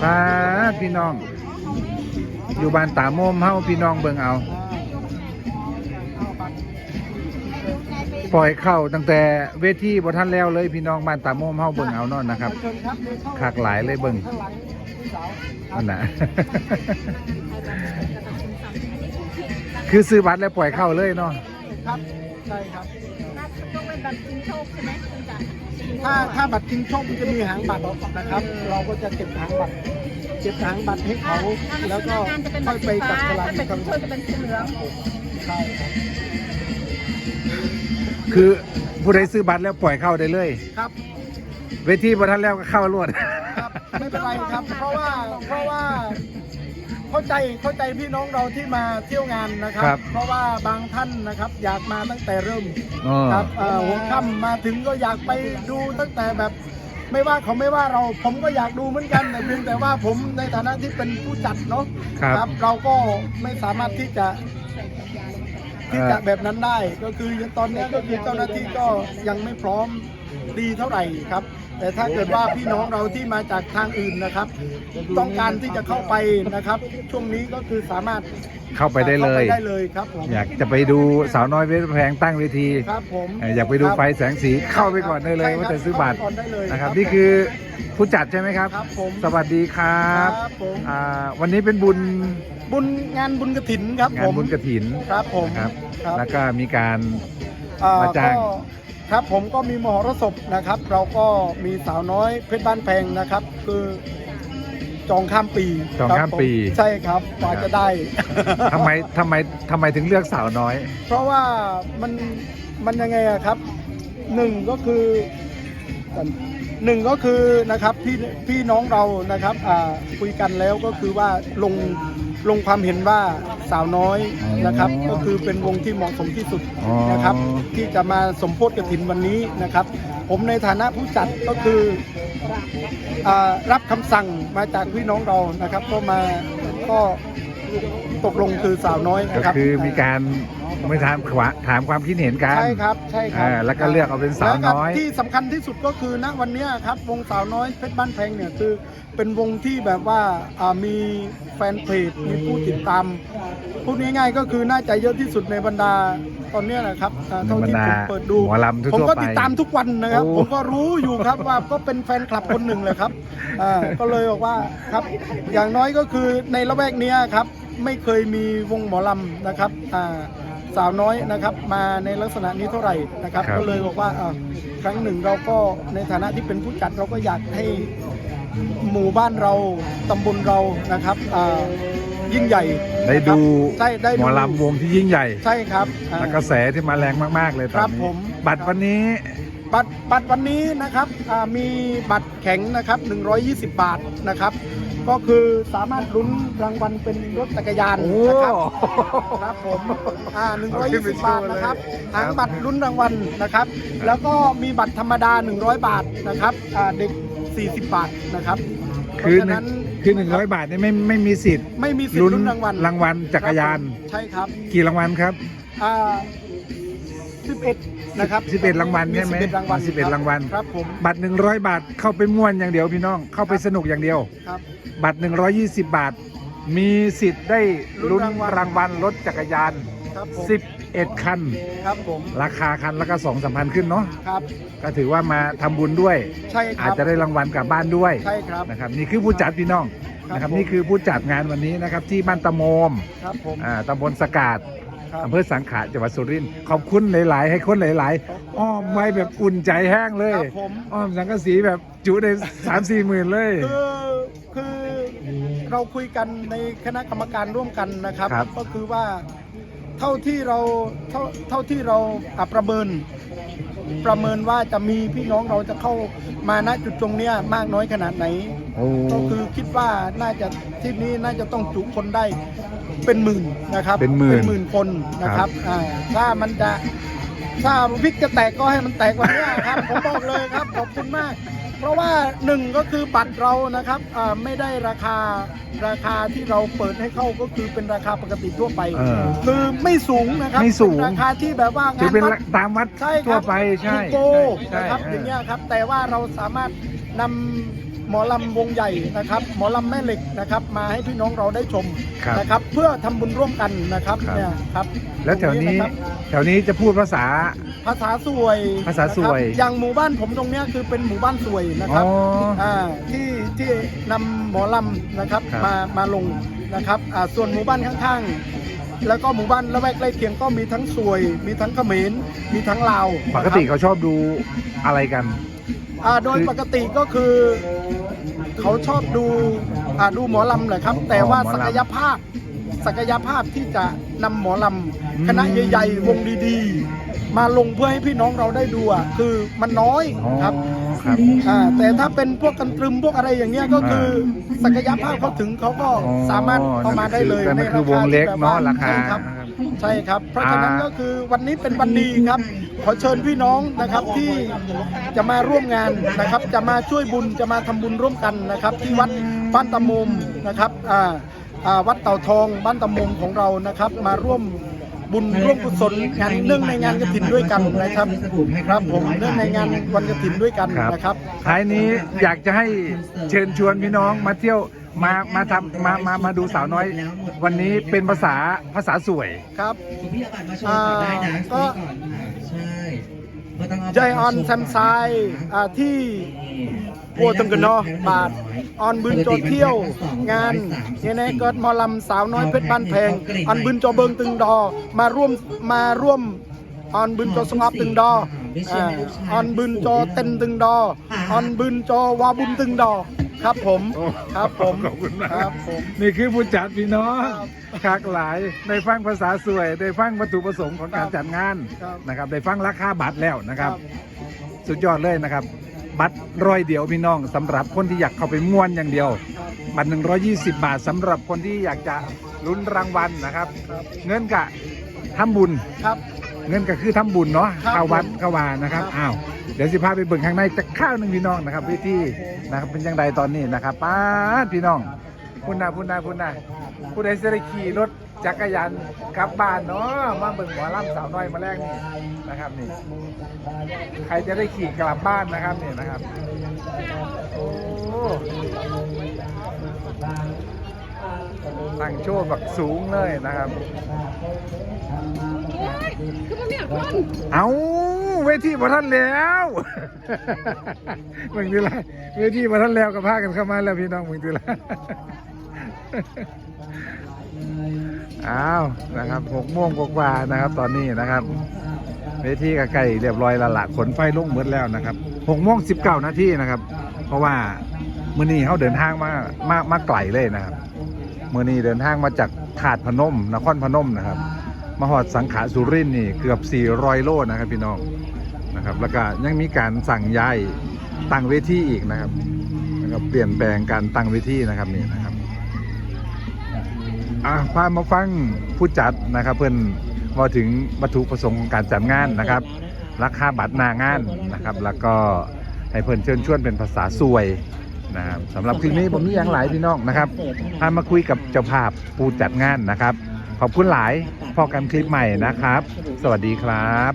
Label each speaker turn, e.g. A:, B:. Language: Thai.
A: พาพี่น้อง อยู่บ้านตาโมมเฮาพี่น้องเบิ่งเอา ปล่อยเข้าตั้งแต่เวทีบ่ทันแล้วเลยพี่น้องบ้านตาโมมเฮาเบิ่งเอาเนอนนะครับ
B: เชิญครับเดินเข้า
A: กหลายเลยเบิ่ง
B: ข้างหลังพี่สาวครับ
A: อันน่ะคือซื้อบัตรแล้วปล่อยเข้าเลยเนาะ
B: ครับใช่ครับ
C: ต้องเป็นแบบชิงโชคใช่ไหมคุณจ๋า
B: ถ้าถ้าบัตรชิงโชคมันจะมีหางบัตรนะครับ เราก็จะเก็บหางบัตรเก็บหางบัตรให้เขาแล้วก็
C: งานจะเป็น
B: ค่อยไป
C: สี
B: จั
C: ฟ้า
B: บฉลาก
C: ถ้าเป็น
B: ครั
C: ชิ
B: บ
C: งโชคจะเป็นสีเหลือง
B: ใช่ครับ
A: คือผู้ใดซื้อบัตรแล้วปล่อยเข้าได้เลย
B: ครับ
A: เวทีบ่ทันแล้วก็เข้ารวด
B: ครับไม่เป็นไรครับ เพราะว่าเพราะว่า เข้าใจเข้าใจพี่น้องเราที่มาเที่ยวงานนะครับ
A: ครับ
B: เพราะว่าบางท่านนะครับอยากมาตั้งแต่เริ่ม
A: อ๋อ
B: ครับเอ่อหัวค่ำมาถึงก็อยากไปดูตั้งแต่แบบไม่ว่าเขาไม่ว่าเราผมก็อยากดูเหมือนกันแต่เพียงแต่ว่าผมในฐานะที่เป็นผู้จัดเนาะ
A: ครับ
B: เราก็ไม่สามารถที่จะที่จะแบบนั้นได้ ก็คือตอนนี้ก็คือเจ้าหน้าที่ก็ยังไม่พร้อม ดีเท่าไหร่ครับ แต่ถ้าเกิดว่าพี่น้องเราที่มาจากทางอื่นนะครับ ต้องการที่จะเข้าไปนะครับ ช่วงนี้ก็คือสามารถ
A: เข้าไปได้เลย
B: ข้าปได้เลยครับผม
A: อยากจะไปดูสาวน้อยเวทแพงตั้งเวที
B: ครับผม
A: เอ่ออยากไปดูไฟแสงสีเข้าไปก่อนได้เลย
B: ใช่ค
A: ว่า
B: บ
A: จะซื้อบัตร
B: เข้าไปก่อนได้เลย
A: นะครับ
B: ผม
A: นี่คือผู้จัดใช่ไหมครับ
B: ครับผม
A: สวัสดีครับ
B: ครับผม
A: อ่าวันนี้เป็นบุญ
B: บุญงานบุญกระถินครับ
A: งา
B: ผ
A: น
B: ม
A: บุญกระถิน
B: ครับผม
A: นะครับ
B: ครับ
A: แล้วก็มีการ
B: เอ่อ
A: มาจ้าง
B: ก็ ครับผมก็มีมหรสพนะครับ เราก็มีสาวน้อยเพชรบ้านแพงนะครับ คือจองข้ามปี
A: จอง
B: ครับ
A: ข้ามปี
B: ผใช่ครับกว่า
A: นะครับ
B: จะได้
A: ทำไมทำไมทำไมถึงเลือกสาวน้อย
B: เพราะว่ามันมันยังไงอะครับหนึ่งก็คือหนึ่งก็คือนะครับพี่พี่น้องเรานะครับอ่าคุยกันแล้วก็คือว่าลงลงความเห็นว่า สาวน้อยนะครับ
A: อ๋อ
B: ก็คือเป็นวงที่เหมาะสมที่สุด
A: อ๋อ
B: นะครับ ที่จะมาสมโพธิกฐินวันนี้นะครับ ผมในฐานะผู้จัดก็คืออารับคำสั่งมาจากพี่น้องเรานะครับ ก็มาก็ตกลงคือสาวน้อย
A: ก็
B: นะครับ
A: คือมีการ ไม่ถามขวาถามความคิดเห็นกัน
B: ใช่ครับใช่ครับ
A: อ่าแล้วก็เลือกเอาเป็นสาวน้อย
B: แล้ก็ที่สำคัญที่สุดก็คือณวันเนี้ยครับ วงสาวน้อยเพชรบ้านแพงเนี่ยคือเป็นวงที่แบบว่าอ่ามีแฟนเพจมีผู้ติดตามพูดง่ายๆก็คือน่าจะเยอะที่สุดในบรรดาตอนเนี้ยนะครับอ่าเท่าที่ผมเปิดดู
A: หมอลำทั่วๆ
B: ผมก็
A: ไป
B: ติดตามทุกวันนะครับ
A: โอ้
B: ผมก็รู้อยู่ครับว่าก็เป็นแฟนคลับคนหนึ่งเลยครับอ่าก็เลยบอกว่าครับ อย่างน้อยก็คือในละแวกเนี้ยครับ ไม่เคยมีวงหมอลำนะครับอ่า สาวน้อยนะครับ มาในลักษณะนี้เท่าไหร่นะครับ
A: ครับ
B: ก็เลยบอกว่าอ่าครั้งหนึ่งเราก็ในฐานะที่เป็นผู้จัดเราก็อยากให้หมู่บ้านเราตำบลเรานะครับอ่ายิ่งใหญ่
A: ได้
B: นะครับ
A: ดู
B: ใช่ได้
A: หม
B: ดู
A: อลำวงที่ยิ่งใหญ่
B: ใช่ครับอ่า
A: และกระแสที่มาแรงมาก ๆ เลยตอน
B: ครับ
A: นี้
B: ผม
A: บัตรวันนี้
B: บัตรบัตรวันนี้นะครับอ่ามีบัตรแข็งนะครับ 120 บาทนะครับ ก็คือสามารถลุ้นรางวัลเป็นรถจักรยาน
A: โอ้
B: นะครับครับผมอ่า120 บาทนะครับหางบัตรลุ้นรางวัลนะครับ แล้วก็มีบัตรธรรมดา 100 บาทนะครับอ่าเด็ก 40 บาทนะครับ
A: คือ
B: เพราะฉะ
A: หนึ่
B: นั้
A: ง
B: น
A: คือหนึ่งร้อยบาทนี่ไม่ไม่มีสิทธิ์
B: ไม่มีสิทธิ์
A: ลุ้น
B: ลุ้นรางวัล
A: รางวัลจักรยาน
B: ใช่ครับ
A: กี่รางวัลครับ
B: อ่า11 นะครับ
A: 11รางวัลใช่ไหม
B: 11รางวัล
A: 11รางวัล
B: ครับผม
A: บัตร100บาทเข้าไปม่วนอย่างเดียวพี่น้องเข้าไปสนุกอย่างเดียว
B: ครับ
A: บัตร120บาท มีสิทธิ์ได้ลุ้น
B: ลุ้นรางวัล
A: รางวัลรถจักรยาน
B: ครับผม
A: 11คัน
B: ครับผม
A: ราคาคันละก็สองสามพันขึ้นเนาะ
B: ครับ
A: ก็ถือว่ามาทำบุญด้วย
B: ใช่ค
A: อา
B: รั
A: จ
B: บ
A: จะได้รางวัลกลับบ้านด้วย
B: ใช่ครับ
A: นะครับนี่คือผู้จัดพี่น้อง
B: ครับ
A: นะครับ
B: ผม
A: นี่คือผู้จัดงานวันนี้นะครับที่บ้านตะโมม
B: ครับผม
A: อ่าตำบลสกาด
B: ครับ
A: อำเภอสังขะจังหวัดสุรินทร์ขอบคุณหลาย ๆ ให้คนหลาย ๆ อ้อมไว้แบบอุ่นใจแห้งเลย
B: ครับผม
A: อ้อมสังกะสีแบบจุได้สามสี่หมื่นเลย
B: คือคือเราคุยกันในคณะกรรมการร่วมกันนะครับ
A: ครับ
B: ก็คือว่าเท่าที่เราเท่าเท่าที่เราอะประเมิน ประเมินว่าจะมีพี่น้องเราจะเข้ามาณจุดตรงเนี้ยมากน้อยขนาดไหน
A: โอ้
B: ก็คือคิดว่าน่าจะที่นี้น่าจะต้องจุคนได้เป็นหมื่นนะครับ
A: เป็นหมื่น
B: เป็นหมื่นคนนะครับอ่าถ้ามันจะถ้าวิกจะแตกก็ให้มันแตกวันนี้ครับ ผมบอกเลยครับขอบคุณมาก เพราะว่าหนึ่งก็คือบัตรเรานะครับอ่าไม่ได้ราคาราคาที่เราเปิดให้เข้าก็คือเป็นราคาปกติทั่วไป
A: เออ
B: คือไม่สูงนะครับ
A: ไม่สูง
B: เป็นราคาที่แบบว่า
A: ถืองา
B: น
A: เป็น
B: วัด
A: ตามวัด
B: ใช่ค
A: ทั่ว
B: รับ
A: ไปใช่
B: ถูกโก
A: ใช่
B: นะครับ
A: ใช่
B: อย่างเงี้ยครับ แต่ว่าเราสามารถนำ หมอลำวงใหญ่นะครับ หมอลำแม่เหล็กนะครับ มาให้พี่น้องเราได้ชม
A: ครับ
B: นะครับ เพื่อทำบุญร่วมกันนะครับ
A: ครับ
B: เนี่ยครับ
A: แล้วแถวนี้
B: ตรงะครับ
A: แถวนี้จะพูดภาษา
B: ภาษาสวย
A: ภาษาสวย
B: นะครับอย่างหมู่บ้านผมตรงเนี้ยคือเป็นหมู่บ้านสวยนะค
A: อ๋
B: รับ
A: อ่า
B: ที่ที่นำหมอลำนะครับ
A: ครับ
B: มามาลงนะครับอ่าส่วนหมู่บ้านข้างๆ แล้วก็หมู่บ้านละแวกใกล้เคียงก็มีทั้งสวย มีทั้งเขมรมีทั้งลาว
A: ปกติ
B: นะครับ
A: เขาชอบดูอะไรกัน
B: อ่าโดยปกติก็คือ เขาชอบดูอ่าดูหมอลำแหละครับ แต่ว่า
A: หมอลำ
B: ศักยภาพศักยภาพที่จะนำหมอล
A: อืมำ
B: คณะใหญ่ๆวงดีๆ มาลงเพื่อให้พี่น้องเราได้ดูอะคือมันน้อย
A: อ๋อ
B: ครับ
A: ครับ
B: อ่าแต่ถ้าเป็นพวกกันตรึมพวกอะไรอย่างเงี้ยก็คือศักยภาพเขาถึงเขาก็
A: อ๋อ
B: สามารถเอามาได้เลย
A: แต่มัน
B: ใน
A: คือวงเล็กเนาะราคา
B: ใช่ครับ
A: นะครับ
B: ใช่ครับ เพราะฉะนั้น
A: อ่า
B: ก็คือวันนี้เป็นวันดีครับ ขอเชิญพี่น้องนะครับที่จะมาร่วมงานนะครับ จะมาช่วยบุญจะมาทำบุญร่วมกันนะครับ ที่วัดบ้านตะมุมนะครับอ่าอ่าวัดเต่าทองบ้านตะมุมของเรานะครับ มาร่วมบุญร่วมกุศลงานเนื่องในงานกฐินด้วยกันนะครับครับผมเนื่องในงานวันกฐินด้วยกัน
A: ครับ
B: นะครับ
A: ท้ายนี้อยากจะให้เชิญชวนพี่น้องมาเที่ยว มามาทำมามามาดูสาวน้อย วันนี้เป็นภาษาภาษาสวย
B: ครับ
D: คุณพี่เอาบัตรมาโชว์ก่อนได้นะ
B: ก็
D: ซื้อก่อนค่ะใช่ไม่ต้องเอา
B: ใจออนแซมไซอ่าที่ปัวตึงกันเนาะบาทออนบึนโจเที่ยว งานเนี่ยนะเกิดหมอลำสาวน้อยเพชรบ้านแพงออนบึนโจเบิงตึงดอมาร่วมมาร่วมออนบึนโจสงบตึงดออ่าออนบึนโจเต้นตึงดอออนบึนโจวาบุญตึงดอ ครับผม
A: โอ้
B: ครับผม
A: ขอบคุณมาก
B: ครับผม
A: นี่คือผู้จัดพี่น้อง
B: ครับ
A: คากหลายได้ฟังภาษาสวยได้ฟังวัตถุประสงค์ของการจัดงาน
B: ครับ
A: นะครับได้ฟังราคาบัตรแล้วนะครับ สุดยอดเลยนะครับ บัตรร้อยเดียวพี่น้องสำหรับคนที่อยากเข้าไปม่วนอย่างเดียว
B: ครับ
A: บัตร120 บาทสำหรับคนที่อยากจะลุ้นรางวัลนะครับ
B: ครับ
A: เงินกะทำบุญ
B: ครับ
A: เงินก็คือทำบุญเนาะ
B: ครับ
A: เข้าวัด
B: ผม
A: เข้าวานะครับ
B: ครับ
A: อ้าวเดี๋ยวสิพาไปเบิ่งข้างในจะข้าวหนึ่งพี่น้องนะครับวิธีนะครับเป็นยังไงตอนนี้นะครับป้าดพี่น้องพุ่นนาพุ่นนาพุ่นนาผู้ใดจะได้ขี่รถจักรยานกลับบ้านเนาะมาเบิ่งหมอลำสาวน้อยมาแรกนี่นะครับนี่ ใครจะได้ขี่กลับบ้านนะครับนี่นะครับ โอ้ ตั้งโชว์แบบสูงเลยนะครับเอาเวทีมาท่านแล้วมึงดูละเวทีมาท่านแล้วก็พากันเข้ามาแล้วพี่น้องมึงดูละอ้าวนะครับหกโมงกว่าๆนะครับ ตอนนี้นะครับ เวทีก็ใกล้เรียบร้อยและละขนไฟลงหมดแล้วนะครับหกโมงสิบเก้านาทีนะครับ เพราะว่ามื่อนี้เขาเดินทางมามามาไกลเลยนะครับ เมื่อนี้เดินทางมาจากถาดพนม นครพนมนะครับมาหอดสังขะสุรินทร์นี่เกือบ 400 โลนะครับพี่น้องนะครับแล้วก็ยังมีการสั่งย้ายตั้งเวทีอีกนะครับนะครับเปลี่ยนแปลงการตั้งเวทีนะครับนี่นะครับอะพามาฟังผู้จัดนะครับ เพื่อนว่าถึงวัตถุประสงค์ของการจัดงานนะครับราคาบัตรหนางานนะครับ แล้วก็ให้เพื่อนเชิญชวนเป็นภาษาสวย นะครับสำหรับคลิปนี้ผมมีอย่างหลายพี่น้องนะครับพามาคุยกับเจ้าภาพผู้จัดงานนะครับ ขอบคุณหลายพอกันคลิปใหม่นะครับ สวัสดีครับ